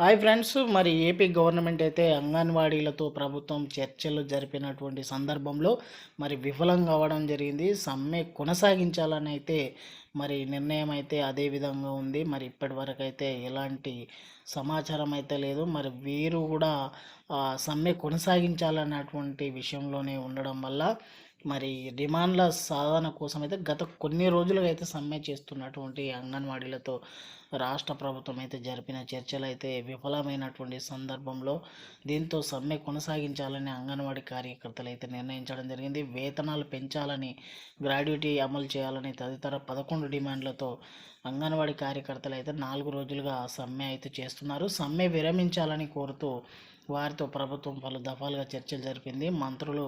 Hi friends మరి AP government అయితే అంగన్వాడీలతో ప్రభుత్వం చర్చలు జరిపినటువంటి సందర్భంలో మరి విఫలం కావడం జరిగింది. సమ్మె కొనసాగించాలని అయితే మరి నిర్ణయం అయితే అదే విధంగా ఉంది. మరి ఇప్పటి వరకు అయితే ఎలాంటి సమాచారం అయితే లేదు. మరి వీరు కూడా సమ్మె కొనసాగించాలన్నటువంటి విషయంలోనే ఉండడం వల్ల మరి డిమాండ్ల సాధన కోసం అయితే గత కొన్ని రోజులుగా అయితే సమ్మె చేస్తున్నటువంటి అంగన్వాడీలతో రాష్ట్ర ప్రభుత్వం అయితే జరిపిన చర్చలు అయితే విఫలమైనటువంటి సందర్భంలో దీంతో సమ్మె కొనసాగించాలని అంగన్వాడీ కార్యకర్తలు అయితే నిర్ణయించడం జరిగింది. వేతనాలు పెంచాలని గ్రాడ్యుటీ అమలు చేయాలని తదితర పదకొండు డిమాండ్లతో అంగన్వాడీ కార్యకర్తలు అయితే నాలుగు రోజులుగా సమ్మె అయితే చేస్తున్నారు. సమ్మె విరమించాలని కోరుతూ వారితో ప్రభుత్వం పలు దఫాలుగా చర్చలు జరిపింది. మంత్రులు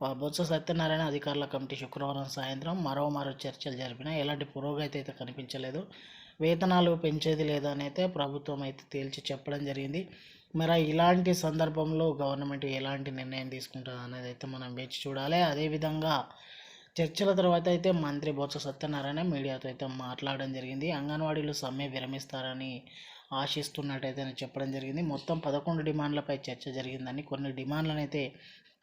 బొత్స సత్యనారాయణ అధికారుల కమిటీ శుక్రవారం సాయంత్రం మరోమారు చర్చలు జరిపిన ఎలాంటి పురోగతి అయితే కనిపించలేదు. వేతనాలు పెంచేది లేదని అయితే ప్రభుత్వం అయితే తేల్చి చెప్పడం జరిగింది. మరి ఇలాంటి సందర్భంలో గవర్నమెంట్ ఎలాంటి నిర్ణయం తీసుకుంటుంది అనేది అయితే మనం వేచి చూడాలి. అదేవిధంగా చర్చల తర్వాత అయితే మంత్రి బొత్స సత్యనారాయణ మీడియాతో అయితే మాట్లాడడం జరిగింది. అంగన్వాడీలు సమ్మె విరమిస్తారని ఆశిస్తున్నట్టయితే చెప్పడం జరిగింది. మొత్తం పదకొండు డిమాండ్లపై చర్చ జరిగిందని కొన్ని డిమాండ్లను అయితే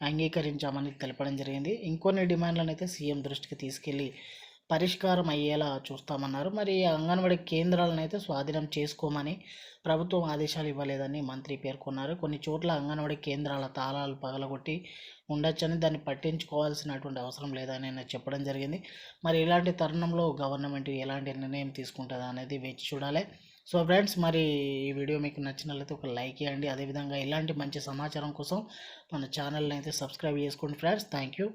అంగీకరించామని తెలపడం జరిగింది. ఇంకొన్ని డిమాండ్లను అయితే సీఎం దృష్టికి తీసుకెళ్ళి పరిష్కారం అయ్యేలా చూస్తామన్నారు. మరి అంగన్వాడి అంగన్వాడీ కేంద్రాలను అయితే స్వాధీనం చేసుకోమని ప్రభుత్వం ఆదేశాలు ఇవ్వలేదని మంత్రి పేర్కొన్నారు. కొన్ని చోట్ల అంగన్వాడీ కేంద్రాల తాళాలు పగలగొట్టి ఉండొచ్చని దాన్ని పట్టించుకోవాల్సినటువంటి అవసరం లేదని ఆయన చెప్పడం జరిగింది. మరి ఇలాంటి తరుణంలో గవర్నమెంట్ ఎలాంటి నిర్ణయం తీసుకుంటుందా అనేది వేచి చూడాలి. సో ఫ్రెండ్స్ మరి ఈ వీడియో మీకు నచ్చినట్లయితే ఒక లైక్ ఇవ్వండి అదేవిధంగా ఇలాంటి మంచి సమాచారం కోసం మన ఛానల్ని అయితే సబ్స్క్రైబ్ చేసుకోండి ఫ్రెండ్స్. Thank you.